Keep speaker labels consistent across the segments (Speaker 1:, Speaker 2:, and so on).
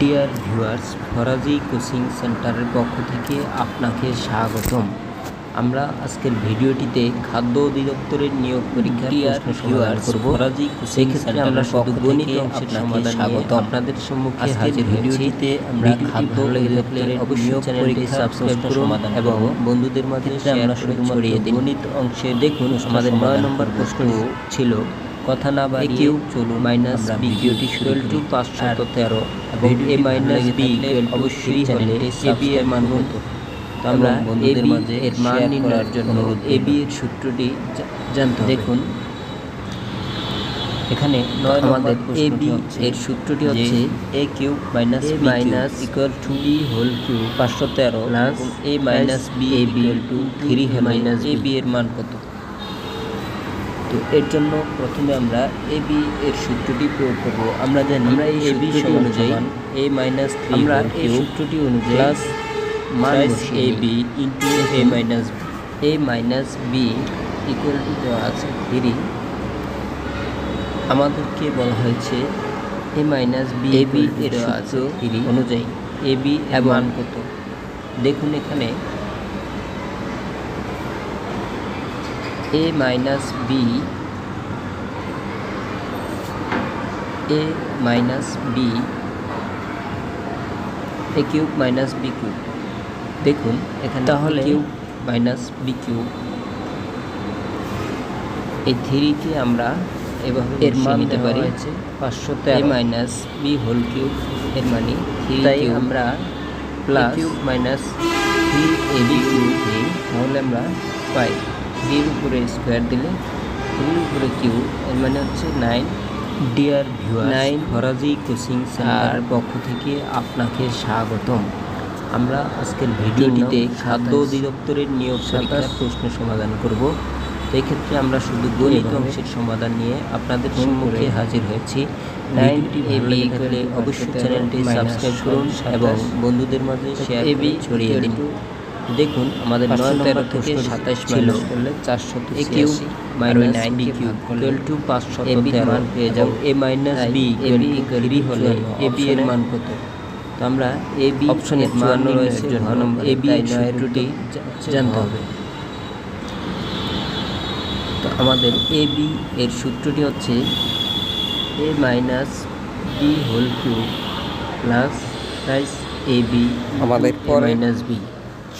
Speaker 1: Dear viewers Faraji coaching সেন্টারের পক্ষ থেকে আপনাকে স্বাগতম। আমরা আজকের ভিডিওটিতে খাদ্য অধিদপ্তরের নিয়োগ পরীক্ষার
Speaker 2: Dear
Speaker 1: প্রশ্ন সমাধান করব।
Speaker 2: ফরাজি কোচিং
Speaker 1: সেক্ষেত্রে আমরা শুধু গণিত অংশের সমাধান নিয়ে আপনাদের সম্মুখে
Speaker 2: আজকের ভিডিওটিতে আমরা খাদ্য অধিদপ্তরের নিয়োগ
Speaker 1: চ্যানেলটি সাবস্ক্রাইব করুন এবং বন্ধুদের মাঝে শেয়ার
Speaker 2: আমরা
Speaker 1: ছড়িয়ে দিন
Speaker 2: গণিত
Speaker 1: অংশে দেখুন আমাদের নয় নম্বর প্রশ্ন ছিল কথা না বাড়িয়ে
Speaker 2: কিউ
Speaker 1: চলুন মাইনাস বি
Speaker 2: ভিডিওটি শুরু
Speaker 1: ইকুয়াল টু। পাঁচশত তেরো এবং এ মাইনাস বি ইকুয়াল
Speaker 2: অবশ্যই
Speaker 1: হলে এ বি এর মান কত আমরা
Speaker 2: বন্ধুদের মাঝে
Speaker 1: এর মান নির্ণয়ের জন্য
Speaker 2: অনুরোধ
Speaker 1: এ বি এর সূত্রটি জানতে
Speaker 2: দেখুন।
Speaker 1: এখানে নয়
Speaker 2: আমাদের
Speaker 1: এ বি এর সূত্রটি হচ্ছে
Speaker 2: A Q minus
Speaker 1: A
Speaker 2: B
Speaker 1: minus
Speaker 2: equal to
Speaker 1: B whole Q
Speaker 2: পাঁচশো তেরো
Speaker 1: plus
Speaker 2: A minus B
Speaker 1: A B
Speaker 2: equal to three minus
Speaker 1: A
Speaker 2: A
Speaker 1: B
Speaker 2: B
Speaker 1: এর মান কত? তো এর জন্য প্রথমে আমরা এ বি এর সূত্রটি প্রয়োগ করব। আমরা জানি
Speaker 2: আমরা এই
Speaker 1: এ বি অনুযায়ী এ মাইনাস থ্রি
Speaker 2: আমরা এই সূত্রটি
Speaker 1: অনুযায়ী
Speaker 2: প্লাস
Speaker 1: বসিয়ে
Speaker 2: A. B into A minus
Speaker 1: A minus B equal to দেওয়া আছে থ্রি আমাদেরকে বলা হয়েছে এ মাইনাস বি
Speaker 2: AB
Speaker 1: এর
Speaker 2: দেওয়া
Speaker 1: সূত্র
Speaker 2: আছে
Speaker 1: অনুযায়ী এ বি এর মান কত? দেখুন এখানে A minus B A minus B A cube minus B cube দেখুন এখানে
Speaker 2: তাহলে-
Speaker 1: কিউব মাইনাস বি কিউব এই থ্রিকে আমরা এভাবে
Speaker 2: এর মান
Speaker 1: নিতে পারি। পাঁচশো তেরো। মাইনাস বি হোল কিউব এর মানে
Speaker 2: তাই
Speaker 1: আমরা
Speaker 2: plus
Speaker 1: cube minus three A B cube তাহলে আমরা পাই। থ্রির উপরে স্কোয়ার দিলে থ্রির উপরে কিউ এর মানে হচ্ছে nine
Speaker 2: dear viewers
Speaker 1: nine
Speaker 2: Faraji coaching
Speaker 1: সেন্টারের পক্ষ থেকে আপনাকে স্বাগতম। আমরা আজকের ভিডিওটিতে খাদ্য অধিদপ্তরের নিয়োগ
Speaker 2: সাতাশ,
Speaker 1: প্রশ্ন সমাধান করব। তো এই ক্ষেত্রে আমরা শুধু গণিত অংশের সমাধান নিয়ে আপনাদের সম্মুখে হাজির হয়েছি। নাইন
Speaker 2: ভিডিওটি
Speaker 1: এ
Speaker 2: ভালো
Speaker 1: বি
Speaker 2: লেগে থাকলে
Speaker 1: অবশ্যই চ্যানেলটি সাবস্ক্রাইব করুন এবং বন্ধুদের মাঝে শেয়ার
Speaker 2: এ বি
Speaker 1: করে ছড়িয়ে দিন। দেখুন আমাদের নয়
Speaker 2: তেরো থেকে
Speaker 1: সাতাশ মাইনাস করলে চারশো
Speaker 2: A cube
Speaker 1: minus
Speaker 2: nine
Speaker 1: B
Speaker 2: K
Speaker 1: cube
Speaker 2: ভাগ করলে
Speaker 1: ইকুয়াল টু পাঁচশো মান পেয়ে যাও। A minus B
Speaker 2: A B to
Speaker 1: হলে এ বি এর মান কত? তো আমরা এ বি
Speaker 2: অপশনে
Speaker 1: এর মান রয়েছে এ। বি সূত্রটি জানতে হবে। তো আমাদের এ বি এর সূত্রটি হচ্ছে A minus B whole cube plus size A B
Speaker 3: আমাদের
Speaker 1: মাইনাস বি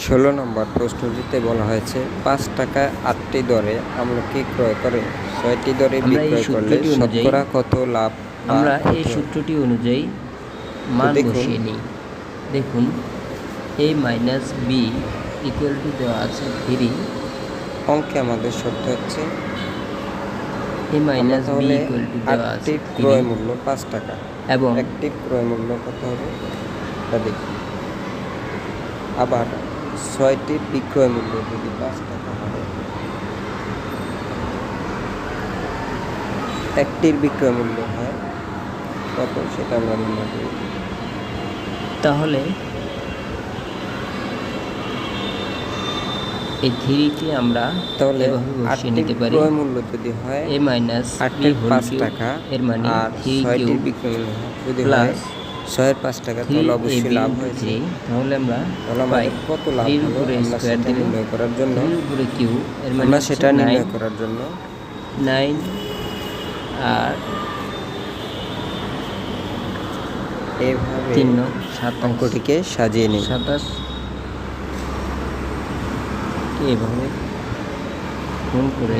Speaker 3: ষোলো নম্বর প্রশ্নটিতে বলা হয়েছে পাঁচ টাকায় আটটি দরে আমলকি ক্রয় করে? ছয়টি দরে
Speaker 1: আমরা
Speaker 3: বিক্রয় করলে শতকরা কত লাভ
Speaker 1: আমরা এই সূত্রটি অনুযায়ী মান
Speaker 3: দেখুন।
Speaker 1: বসিয়ে নিই। দেখুন A minus B equal to দেওয়া আছে থ্রি
Speaker 3: অঙ্কে আমাদের শর্ত হচ্ছে
Speaker 1: A minus B equal to দেওয়া আছে
Speaker 3: ক্রয় মূল্য পাঁচ টাকা।
Speaker 1: এবং
Speaker 3: একটির ক্রয় মূল্য কত হবে? তা দেখি আবার ছয়টির বিক্রয় মূল্য যদি পাঁচ টাকা হয়। একটির বিক্রয় মূল্য হয় কত সেটা আমরা নির্ণয় করি।
Speaker 1: তাহলে এই থ্রিকে আমরা
Speaker 3: তাহলে
Speaker 1: বসিয়ে নিতে পারি।
Speaker 3: ক্রয় মূল্য যদি হয়
Speaker 1: এ মাইনাস হোল
Speaker 3: পাঁচ টাকা
Speaker 1: এর মানে
Speaker 3: আর
Speaker 1: থ্রি কিউব
Speaker 3: বিক্রয় মূল্য যদি
Speaker 1: প্লাস
Speaker 3: ছয়ের পাঁচ টাকা তাহলে অবশ্যই লাভ হয়েছে।
Speaker 1: তাহলে আমরা
Speaker 3: তাহলে আমাদের কত লাভ হলো আমরা সেটা নির্ণয় করার জন্য?
Speaker 1: কিউ মানে
Speaker 3: আমরা সেটা নির্ণয় করার জন্য।
Speaker 1: নাইন আর
Speaker 3: এইভাবে
Speaker 1: তিন সাত অঙ্ক
Speaker 3: অঙ্কটিকে সাজিয়ে নিই
Speaker 1: সাতাশ। এভাবে গুণ করে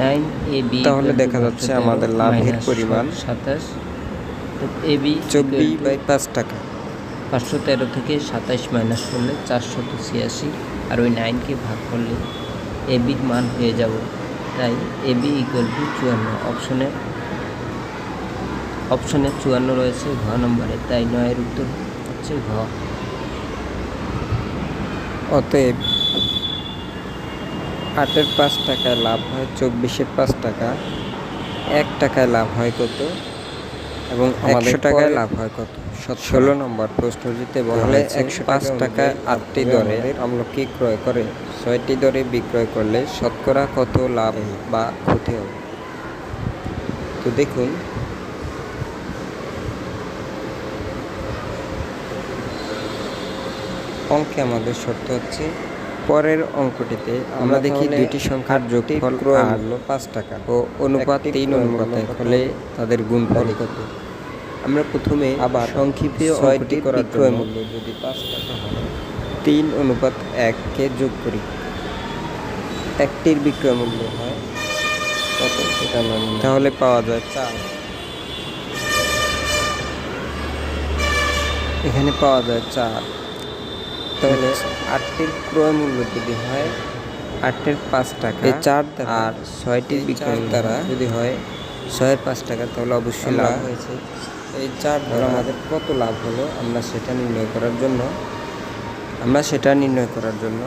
Speaker 1: নাইন এ বি
Speaker 3: তাহলে দেখা যাচ্ছে আমাদের লাভের পরিমাণ
Speaker 1: সাতাশ। এ বি
Speaker 3: চব্বিশ বাই পাঁচ টাকা।
Speaker 1: পাঁচশো তেরো থেকে সাতাশ মাইনাস করলে চারশত ছিয়াশি আর ওই নাইনকে ভাগ করলে এ বির মান হয়ে যাব। তাই এ বি ইকুয়াল টু চুয়ান্ন। অপশনে অপশনে চুয়ান্ন রয়েছে ঘ নম্বরে। তাই নয়ের উত্তর হচ্ছে ঘ।
Speaker 3: অতএব আটের পাঁচ টাকায় লাভ হয় চব্বিশের পাঁচ টাকা। এক টাকায় লাভ হয় কত? এবং একশো টাকায় লাভ হয় কত? ষোলো নম্বর প্রশ্ন জিতে বলে একশো পাঁচ টাকায় আটটি দরে আমলকি ক্রয় করে। ছয়টি দরে বিক্রয় করলে শতকরা কত লাভ বা ক্ষতি হবে? তো দেখুন অঙ্কে আমাদের শর্ত হচ্ছে পরের অঙ্কটিতে আমরা দেখি দুইটি সংখ্যার যোগফল ক্রয় হলো পাঁচ টাকা। ও অনুপাত তিন অনুপাত হলে তাদের গুণফল কত? আমরা প্রথমে আবার সংক্ষিপ্ত অঙ্কটি করার জন্য মূল্য যদি পাঁচ টাকা হয় তিন অনুপাত এককে যোগ করি। একটির বিক্রয় মূল্য হয় কত? সেটা তাহলে পাওয়া যায় চার। এখানে পাওয়া যায় চার। তাহলে আটটির ক্রয় মূল্য যদি হয় আটের পাঁচ টাকা এই চার আর ছয়টির বিক্রয় দ্বারা যদি হয় ছয়ের পাঁচ টাকা তাহলে অবশ্যই লাভ হয়েছে। এই চার দ্বারা আমাদের কত লাভ হলো? আমরা সেটা নির্ণয় করার জন্য। আমরা সেটা নির্ণয় করার জন্য।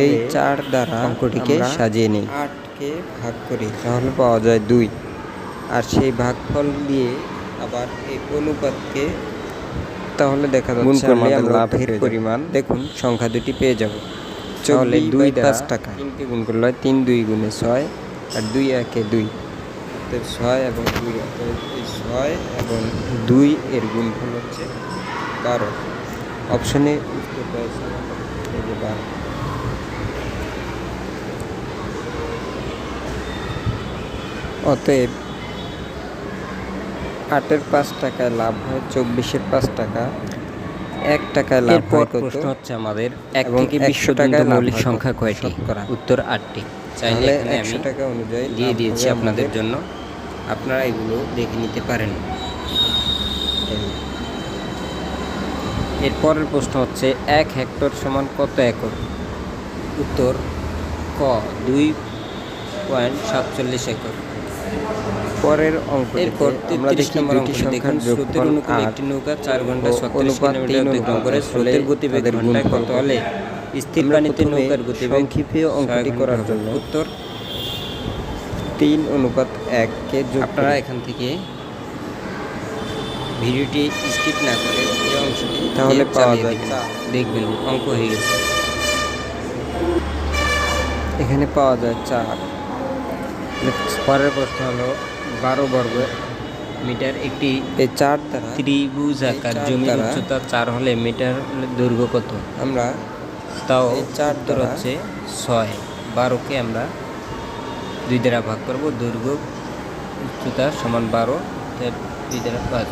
Speaker 3: এই চার দ্বারা অঙ্কটিকে সাজিয়ে নিই। আটকে ভাগ করি। তাহলে পাওয়া যায় দুই। আর সেই ভাগফল দিয়ে আবার এই অনুপাতকে তাহলে দেখা যাচ্ছে আমাদের লাভের পরিমাণ দেখুন সংখ্যা দুটি পেয়ে যাব। তাহলে দুই পাঁচ টাকা। তিনটি গুণ করলে হয় তিন দুই গুণে ছয় আর দুই একে দুই। ছয় এবং দুই এই ছয় এবং দুই এর গুণফল হচ্ছে বারো। অপশনে উত্তর রয়েছে এই যে বারো। অতএব আটের পাঁচ টাকায় লাভ হয় চব্বিশের পাঁচ টাকা। এক টাকায় লাভ হয় কত?
Speaker 4: প্রশ্ন হচ্ছে আমাদের এক থেকে বিশ্ব
Speaker 3: একশো টাকায়
Speaker 4: মৌলিক সংখ্যা? কয়টি। উত্তর আটটি। চাইলে এখানে
Speaker 3: একশো
Speaker 4: আমি
Speaker 3: টাকা অনুযায়ী
Speaker 4: দিয়ে দিয়েছি আপনাদের জন্য। আপনারা এগুলো দেখে নিতে পারেন। এরপরের প্রশ্ন হচ্ছে এক হেক্টর সমান কত একর? উত্তর ক দুই পয়েন্ট সাতচল্লিশ একর।
Speaker 3: পরের অঙ্ক আমরা দেখি দুইটি সংখ্যার যোগফল
Speaker 4: অনুকূলে একটি নৌকা চার ঘণ্টা
Speaker 3: ও
Speaker 4: ছত্রিশ
Speaker 3: অনুপাত তিন
Speaker 4: কিলোমিটার অতিক্রম
Speaker 3: অনুপাত
Speaker 4: করে স্রোতের গতিবেগ ঘন্টায় কত? হলে? স্থির
Speaker 3: প্রথমে
Speaker 4: নৌকার গতিবেগ
Speaker 3: সংক্ষিপ্ত অঙ্কটি করার জন্য।
Speaker 4: উত্তর?
Speaker 3: তিন অনুপাত এককে যোগ
Speaker 4: আপনারা এখান থেকে ভিডিওটি স্কিপ না করে এই অংশটি
Speaker 3: তাহলে পাওয়া যায়।
Speaker 4: দেখবেন অঙ্ক হয়ে গেছে।
Speaker 3: এখানে পাওয়া যায় চার।
Speaker 4: পরের প্রশ্ন হলো বারো বর্গ মিটার একটি
Speaker 3: চার দ্বারা
Speaker 4: ত্রিভুজ আকার
Speaker 3: চার
Speaker 4: জমির উচ্চতা চার হলে মিটার দৈর্ঘ্য কত?
Speaker 3: আমরা
Speaker 4: তাও
Speaker 3: চার
Speaker 4: তোর
Speaker 3: দ্বারা-
Speaker 4: হচ্ছে ছয়। বারোকে আমরা দুই দ্বারা ভাগ করব দৈর্ঘ্য উচ্চতা সমান বারো দুই দ্বারা পাঁচ।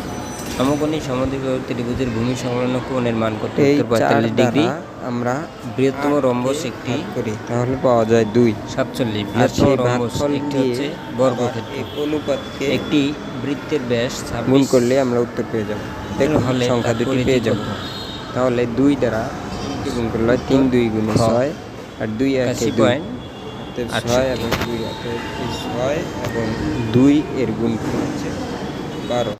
Speaker 4: সমকোণী সমদ্বিবাহু ত্রিভুজের ভূমি সংলগ্ন কোণের মান কত? পঁয়তাল্লিশ ডিগ্রি।
Speaker 3: আমরা
Speaker 4: বৃহত্তম রম্বস একটি
Speaker 3: করি তাহলে পাওয়া যায় দুই।
Speaker 4: সাতচল্লিশ। বৃহত্তম রম্বস একটি হচ্ছে বর্গক্ষেত্র।
Speaker 3: অনুপাতকে
Speaker 4: একটি বৃত্তের ব্যাস
Speaker 3: গুণ করলে আমরা উত্তর পেয়ে যাব। দেখুন
Speaker 4: হলে
Speaker 3: সংখ্যা দুটি পেয়ে যাব। তাহলে দুই দ্বারা গুণ করলে হয় তিন দুই গুণে ছয় আর দুই একে
Speaker 4: পয়েন্ট।
Speaker 3: ছয় এবং দুই ছয় এবং দুই এর গুণ হচ্ছে বারো।